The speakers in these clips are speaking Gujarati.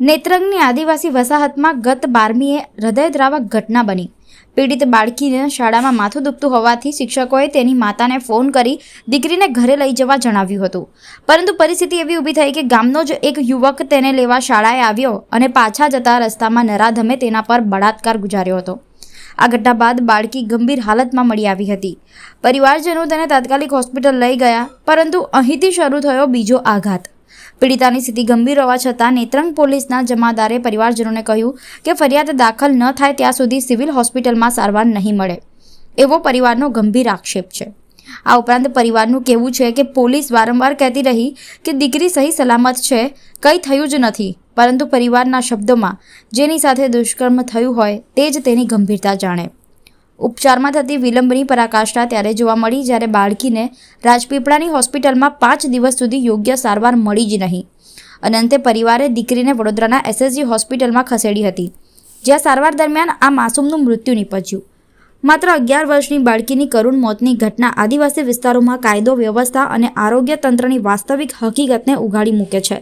નેત્રંગની આદિવાસી વસાહતમાં ગત બારમીએ હૃદયદ્રાવક ઘટના બની. પીડિત બાળકીને શાળામાં માથું દુખતું હોવાથી શિક્ષકોએ તેની માતાને ફોન કરી દીકરીને ઘરે લઈ જવા જણાવ્યું હતું. પરંતુ પરિસ્થિતિ એવી ઊભી થઈ કે ગામનો જ એક યુવક તેને લેવા શાળાએ આવ્યો અને પાછા જતા રસ્તામાં નરાધમે તેના પર બળાત્કાર ગુજાર્યો હતો. આ ઘટના બાદ બાળકી ગંભીર હાલતમાં મળી આવી હતી. પરિવારજનો તેને તાત્કાલિક હોસ્પિટલ લઈ ગયા, પરંતુ અહીંથી શરૂ થયો બીજો આઘાત. પીડિતાની સ્થિતિ ગંભીર હોવા છતાં નેત્રંગ પોલીસના જમાદારે પરિવારજનોને કહ્યું કે ફરિયાદ દાખલ ન થાય ત્યાં સુધી સિવિલ હોસ્પિટલમાં સારવાર નહીં મળે, એવો પરિવારનો ગંભીર આક્ષેપ છે. આ ઉપરાંત પરિવારનું કહેવું છે કે પોલીસ વારંવાર કહેતી રહી કે દીકરી સહી સલામત છે, કંઈ થયું જ નથી, પરંતુ પરિવારના શબ્દોમાં જેની સાથે દુષ્કર્મ થયું હોય તે જ તેની ગંભીરતા જાણે. ઉપચારમાં થતી વિલંબની પરાકાષ્ઠા ત્યારે જોવા મળી જ્યારે બાળકીને રાજપીપળાની હોસ્પિટલમાં પાંચ દિવસ સુધી યોગ્ય સારવાર મળી જ નહીં. અને અંતે પરિવારે દીકરીને વડોદરાના એસએસજી હોસ્પિટલમાં ખસેડી હતી, જ્યાં સારવાર દરમિયાન આ માસૂમનું મૃત્યુ નીપજ્યું. માત્ર અગિયાર વર્ષની બાળકીની કરુણ મોતની ઘટના આદિવાસી વિસ્તારોમાં કાયદો વ્યવસ્થા અને આરોગ્ય તંત્રની વાસ્તવિક હકીકતને ઉઘાડી મૂકે છે.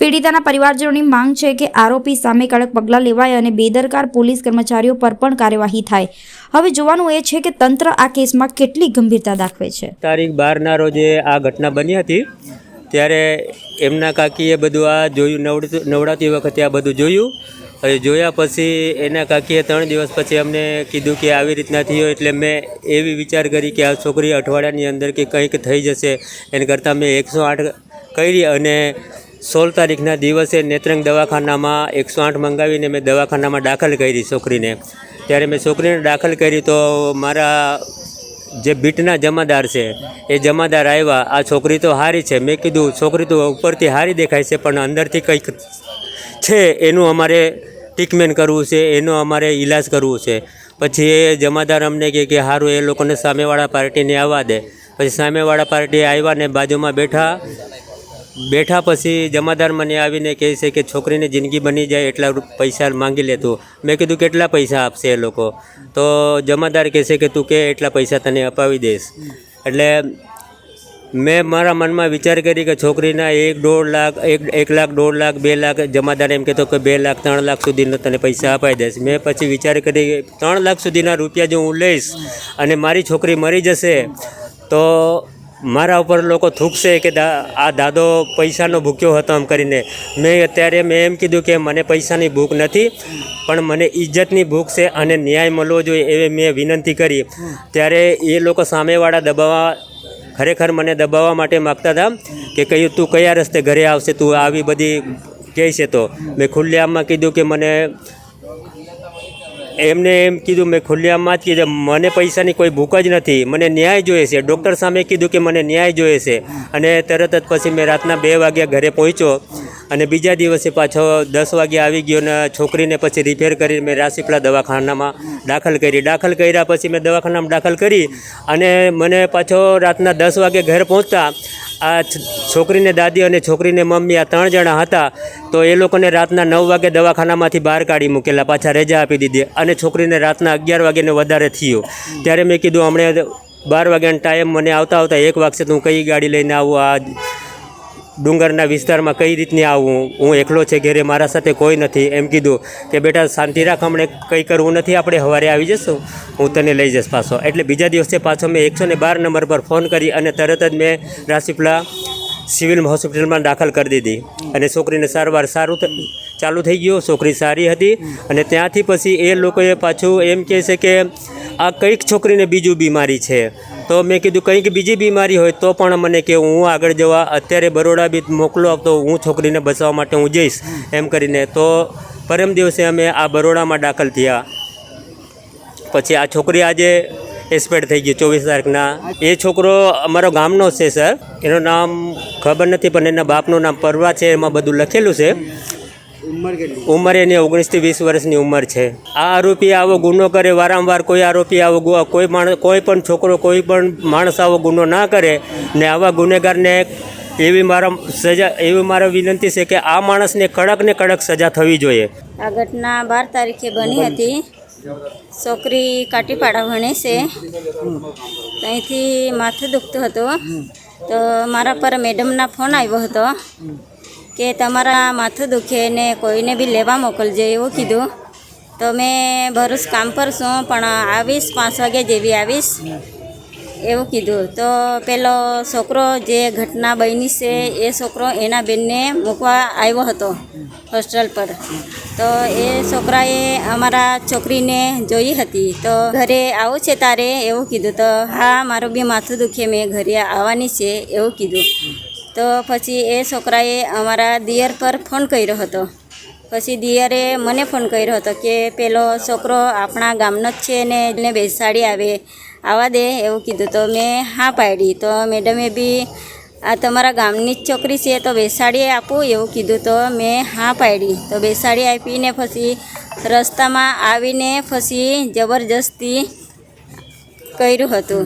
પીડિતાના પરિવારજનોની માંગ છે કે આરોપી સામે કડક પગલાં લેવાય અને બેદરકાર પોલીસ કર્મચારીઓ પર પણ કાર્યવાહી થાય. હવે જોવાનું એ છે કે તંત્ર આ કેસમાં કેટલી ગંભીરતા દાખવે છે. તારીખ બારના રોજે આ ઘટના બની હતી. ત્યારે એમના કાકીએ બધું આ જોયું નવડતું નવડાતી વખતે આ બધું જોયું. હવે જોયા પછી એના કાકીએ ત્રણ દિવસ પછી અમને કીધું કે આવી રીતના થયું એટલે મેં એવી વિચાર કરી કે આ છોકરી અઠવાડિયાની અંદર કે કંઈક થઈ જશે. એના કરતાં મેં એકસો આઠ કરી અને સોળ તારીખના દિવસે નેત્રંગ દવાખાનામાં એકસો આઠ મંગાવીને મેં દવાખાનામાં દાખલ કરી છોકરીને. ત્યારે મેં છોકરીને દાખલ કરી તો મારા જે બીટના જમાદાર છે, એ જમાદાર આવ્યા, આ છોકરી તો હારી છે. મેં કીધું, છોકરી તો ઉપરથી હારી દેખાય છે, પણ અંદરથી કંઈક છે, એનું અમારે ટ્રીટમેન્ટ કરવું છે, એનો અમારે ઈલાજ કરવું છે. પછી એ જમાદાર અમને કહે કે સારું એ લોકોને સામેવાળા પાર્ટીને આવવા દે. પછી સામેવાળા પાર્ટી આવ્યા ને બાજુમાં બેઠા બેઠા પછી જમાદાર મને આવીને કહે છે કે છોકરીની જિંદગી બની જાય એટલા પૈસા માંગી લેતું મેં કીધું, કેટલા પૈસા આપશે એ લોકો? તો જમાદાર કહેશે કે, તું કે એટલા પૈસા તને અપાવી દઈશ. એટલે મેં મારા મનમાં વિચાર કરી કે છોકરીના એક દોઢ લાખ, એક એક લાખ, દોઢ લાખ, બે લાખ, જમાદાર એમ કહેતો કે, બે લાખ, ત્રણ લાખ સુધીનો તને પૈસા અપાઈ દઈશ. મેં પછી વિચાર કરી ત્રણ લાખ સુધીના રૂપિયા જો હું લઈશ અને મારી છોકરી મરી જશે, તો મારા ઉપર લોકો થૂકશે કે આ દાદો પૈસાનો ભૂખ્યો હતો એમ કરીને. મેં અત્યારે મેં એમ કીધું કે મને પૈસાની ભૂખ નથી, પણ મને ઇજ્જતની ભૂખ છે અને ન્યાય મળવો જોઈએ એવી મેં વિનંતી કરી. ત્યારે એ લોકો સામેવાળા દબાવવા, ખરેખર મને દબાવવા માટે માગતા હતા કે કહ્યું તું કયા રસ્તે ઘરે આવશે, તું આવી બધી કહે છે તો. મેં ખુલ્લેઆમમાં કીધું કે મને એમને એમ કીધું, મેં ખુલ્લેઆમમાં જ કીધું મને પૈસાની કોઈ ભૂખ જ નથી, મને ન્યાય જોઈએ છે. ડૉક્ટર સામે કીધું કે, મને ન્યાય જોઈએ છે. અને તરત જ પછી મેં રાતના બે વાગ્યા ઘરે પહોંચ્યો અને બીજા દિવસે પાછો દસ વાગે આવી ગયો ને છોકરીને પછી રિપેર કરી મેં રાસીપલા દવાખાનામાં દાખલ કરી. દાખલ કર્યા પછી મેં દવાખાનામાં દાખલ કરી અને મને પાછો રાતના દસ વાગે ઘરે પહોંચતા આ છોકરીને દાદી અને છોકરીને મમ્મી આ ત્રણ જણા હતા, તો એ લોકોને રાતના નવ વાગે દવાખાનામાંથી બહાર કાઢી મૂકેલા, પાછા રજા આપી દીધી અને છોકરીને રાતના અગિયાર વાગ્યાને વધારે થયો. ત્યારે મેં કીધું, હમણાં બાર વાગ્યાનો ટાઈમ, મને આવતા આવતા એક વાગશે તો હું કઈ ગાડી લઈને આવું, આ ડુંગરના વિસ્તારમાં કઈ રીતની આવું હું એકલો છે ઘરે મારા સાથે કોઈ નથી. એમ કીધું કે બેટા શાંતિ રાખ, હમણે કંઈ કરવું નથી, આપણે સવારે આવી જશું. હું તને લઈ જઈશ પાછો. એટલે બીજા દિવસે પાછો મેં એકસો ને બાર નંબર પર ફોન કરી અને તરત જ મેં રાસીપલા સિવિલ હોસ્પિટલમાં દાખલ કરી દીધી. અને છોકરીને સારવાર સારું ચાલુ થઈ ગયું, છોકરી સારી હતી. અને ત્યાંથી પછી એ લોકોએ પાછું એમ કહે છે કે આ કંઈક છોકરીને બીજું બીમારી છે. તો મેં કીધું કંઈક બીજી બીમારી હોય તો પણ મને કે હું આગળ જવા અત્યારે બરોડા બી મોકલો તો હું છોકરીને બચાવવા માટે હું જઈશ, એમ કરીને. તો પરમ દિવસે અમે આ બરોડામાં દાખલ થયા. પછી આ છોકરી આજે એક્સપાયર થઈ ગઈ ચોવીસ તારીખના. એ છોકરો અમારો ગામનો છે, સર. એનું નામ ખબર નથી, પણ એના બાપનું નામ પરવા છે, એમાં બધું લખેલું છે. ઉંમર એની ઓગણીસથી વીસ વર્ષની ઉંમર છે. આ આરોપી આવો ગુનો કરે વારંવાર કોઈ આરોપી આવો કોઈ માણસ કોઈ પણ છોકરો કોઈ પણ માણસ આવો ગુનો ના કરે ને આવા ગુનેગારને એવી મારા સજા એવી મારા વિનંતી છે કે આ માણસને કડક ને કડક સજા થવી જોઈએ. આ ઘટના બાર તારીખે બની હતી. છોકરી કાટીપાડા ભણે છે. ત્યાંથી માથું દુખતું હતું. તો મારા પર મેડમના ફોન આવ્યો હતો. કે તમારા માથું દુખે ને કોઈને બી લેવા મોકલજે એવું કીધું. તો મેં ભરૂચ કામ પર છું, પણ આવીશ, પાંચ વાગે જેવી આવીશ એવું કીધું. તો પેલો છોકરો જે ઘટના બની છે, એ છોકરો એના બેનને મૂકવા આવ્યો હતો હોસ્ટેલ પર. તો એ છોકરાએ અમારા છોકરીને જોઈ હતી. તો ઘરે આવું છે તારે? એવું કીધું. તો હા, મારું બી માથું દુખે, મેં ઘરે આવવાની છે, એવું કીધું. તો પછી એ છોકરાએ અમારા દિયર પર ફોન કર્યો હતો. પછી દિયરે મને ફોન કર્યો હતો કે પેલો છોકરો આપણા ગામનો જ છે ને એને બેસાડી આવે. આવવા દે એવું કીધું. તો મેં હા પાડી. તો મેડમે બી આ તમારા ગામની જ છોકરી છે તો બેસાડી આપું એવું કીધું. તો મેં હા પાડી. તો બેસાડી આપીને પછી રસ્તામાં આવીને પછી જબરજસ્તી કર્યું હતું.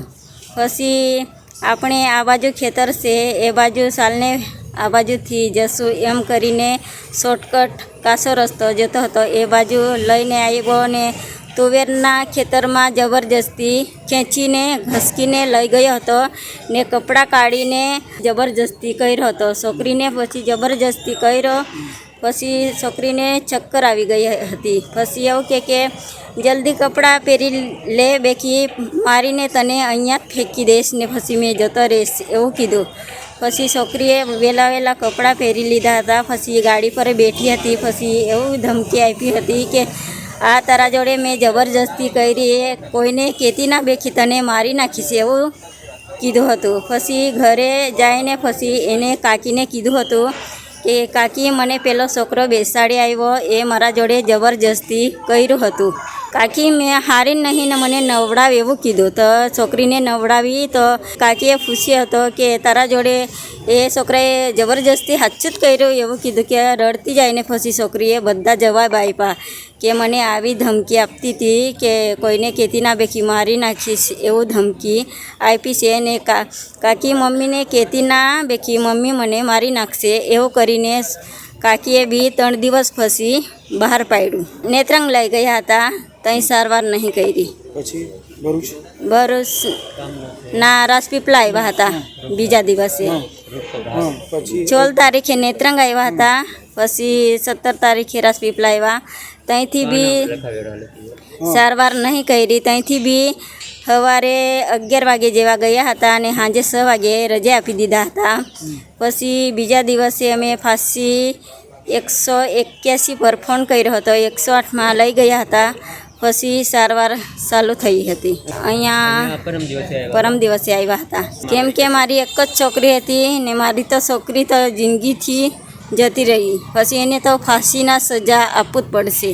પછી આપણે આ બાજુ ખેતર છે, એ બાજુ સાલને આ બાજુથી જશું એમ કરીને શોર્ટકટ કાસો રસ્તો જતો હતો. એ બાજુ લઈને આવ્યો ને તુવેરના ખેતરમાં જબરજસ્તી ખેંચીને, ઘસકીને લઈ ગયો હતો ને કપડાં કાઢીને જબરજસ્તી કર્યો હતો. છોકરીને પછી જબરજસ્તી કર્યો પછી છોકરીને ચક્કર આવી ગઈ હતી. પછી એવું કે કે, જલ્દી કપડાં પહેરી લે બેકી મારીને તને અહીંયા ફેંકી દઈશ ને પછી મેં જતો રહીશ, એવું કીધું. પછી છોકરીએ વહેલા વહેલા કપડાં પહેરી લીધા હતા. પછી ગાડી પર બેઠી હતી. પછી એવું ધમકી આપી હતી કે, આ તારા જોડે મેં જબરજસ્તી કરી, એ કોઈને કહેતી ના બેખી, તને મારી નાખીશ, એવું કીધું હતું. પછી ઘરે જઈને પછી એને કાકીને કીધું હતું કે કાકીએ મને પેલો છોકરો બેસાડી આવ્યો એ મારા જોડે જબરજસ્તી કર્યું હતું. કાકી, મેં હારી નહીં ને મને નવડાવ એવું કીધું. તો છોકરીને નવડાવી તો કાકીએ પૂછ્યો હતો કે, તારા જોડે એ છોકરાએ જબરજસ્તી હાચું જ કર્યું? એવું કીધું કે, રડતી જાયને ફસી છોકરીએ બધા જવાબ આપ્યા કે મને આવી ધમકી આપતી હતી કે કોઈને કહેતી ના બેખી, મારી નાખીશ એવું ધમકી આપી છે ને કાકી મમ્મીને કહેતી ના બેખી, મમ્મી મને મારી નાખશે એવું કરીને કાકીએ બી ત્રણ દિવસ ફસી બહાર પાડ્યું. નેત્રંગ લઈ ગયા હતા. ત્યાં સારવાર નહીં કરી. પછી ભરૂચ? ભરૂચ ના રાજપીપળા આવ્યા હતા બીજા દિવસે. સોળ તારીખે નેત્રંગ આવ્યા હતા પછી સત્તર તારીખે રાજપીપળા આવ્યા ત્યાંથી બી સારવાર નહીં કરી. ત્યાંથી બી સવારે અગિયાર વાગે જેવા ગયા હતા અને સાંજે છ વાગે રજા આપી દીધા હતા. પછી બીજા દિવસે અમે ફાંસી એકસો એક્યાસી પર ફોન કર્યો હતો. એકસો આઠમાં લઈ ગયા હતા. પછી સારવાર ચાલુ થઈ હતી. અહીંયા પરમ દિવસે આવ્યા હતા. કેમ કે મારી એક જ છોકરી હતી ને મારી તો છોકરી તો જિંદગીથી જતી રહી. પછી એને તો ફાંસીના સજા આપવું જ પડશે.